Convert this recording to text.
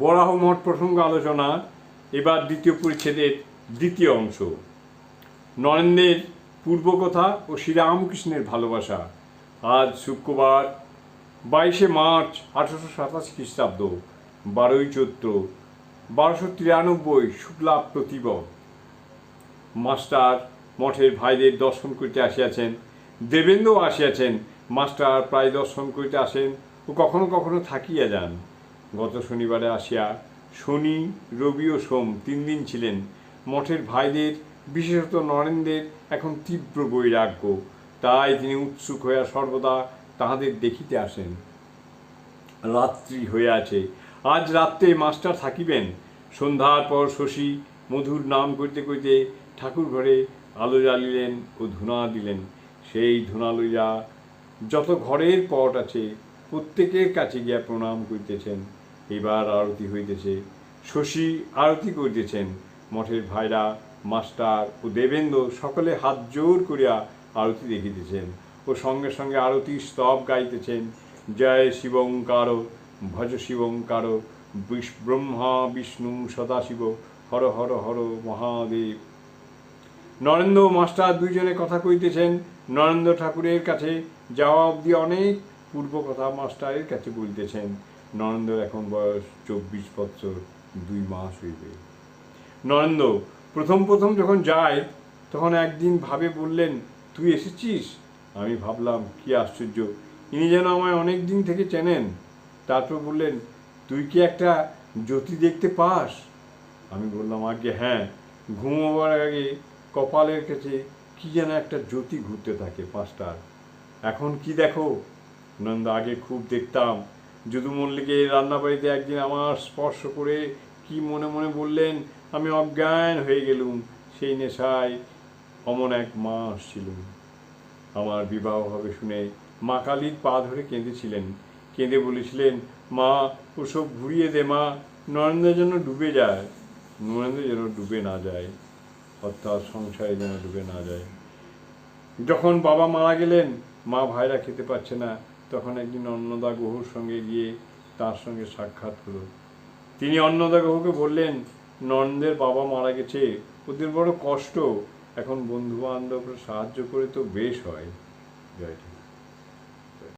বরাহ মঠ প্রসঙ্গ আলোচনা, এবার দ্বিতীয় পরিচ্ছেদের দ্বিতীয় অংশ। নরেন্দ্রের পূর্বকথা ও শ্রীরামকৃষ্ণের ভালোবাসা। আজ শুক্রবার বাইশে মার্চ আঠারোশো সাতাশ খ্রিস্টাব্দ, বারোই চৈত্র, বারোশো তিরানব্বই শুক্লা প্রতিব। মাস্টার মঠের ভাইদের দর্শন করিতে আসিয়াছেন, দেবেন্দ্রও আসিয়াছেন, মাস্টার প্রায় দর্শন করিতে আসেন ও কখনো কখনো থাকিয়া যান। গত শনিবারে আসিয়া শনি, রবি ও সোম তিন দিন ছিলেন। মঠের ভাইদের, বিশেষত নরেন্দ্রের এখন তীব্র বৈরাগ্য। তাই তিনি উৎসুক হইয়া সর্বদা তাহাদের দেখিতে আসেন। রাত্রি হয়ে আছে আজ রাত্রে মাস্টার থাকিবেন। সন্ধ্যার পর শশী মধুর নাম করিতে করিতে ঠাকুর ঘরে আলো জ্বালিলেন ও ধুনা দিলেন। সেই ধুনা লইয়া যত ঘরের পট আছে, প্রত্যেকের কাছে গিয়া প্রণাম করিতেছেন। এবার আরতি হইতেছে। শশী আরতি করিতেছেন। মঠের ভাইরা, মাস্টার ও দেবেন্দ্র সকলে হাত জোর করিয়া আরতি দেখিতেছেন ও সঙ্গে সঙ্গে আরতি স্তব গাইতেছেন। জয় শিবঙ্কার, ভজ শিবঙ্কার ব্রহ্মা, বিষ্ণু, সদাশিব, হর হর হর মহাদেব। নরেন্দ্র মাস্টার দুইজনে কথা কইতেছেন। নরেন্দ্র ঠাকুরের কাছে যাওয়া অবধি অনেক পূর্ব কথা মাস্টারের কাছে বলতেছেন। নরেন্দ্র এখন বয়স চব্বিশ বছর, দুই মাস হইবে নরেন্দ্র, প্রথম প্রথম যখন যায়, তখন একদিন ভাবে বললেন, তুই এসেছিস? আমি ভাবলাম, কি আশ্চর্য, ইনি যেন আমায় অনেক দিন থেকে চেনেন। তারপর বললেন, তুই কি একটা জ্যোতি দেখতে পাস? আমি বললাম আগে হ্যাঁ। ঘুমোবার আগে কপালের কাছে কি যেন একটা জ্যোতি ঘুরতে থাকে পাঁচটার। এখন কি দেখো? নন্দ আগে খুব দেখতাম। যদু মল্লিকের রান্নাবাড়িতে একদিন আমার স্পর্শ করে কি মনে মনে বললেন, আমি অজ্ঞান হয়ে গেলুম, সেই নেশায় অমন এক মাস ছিলুম আমার বিবাহ হবে শুনে মা কালীর পা ধরে কেঁদেছিলেন। কেঁদে বলেছিলেন, মা, ওসব ঘুরিয়ে দে মা, নরেন্দ্র যেন ডুবে যায়। নরেন্দ্র যেন ডুবে না যায়, অর্থাৎ সংসারে যেন ডুবে না যায়। যখন বাবা মারা গেলেন, মা ভাইরা খেতে পাচ্ছে না। তখন একদিন অন্নদা গুহর সঙ্গে গিয়ে তার সঙ্গে সাক্ষাৎ হলো। তিনি অন্নদা গুহকে বললেন, নন্দের বাবা মারা গেছে। ওদের বড় কষ্ট। এখন বন্ধু বান্ধবরা সাহায্য করে তো বেশ হয়। জয় ঠাকুর।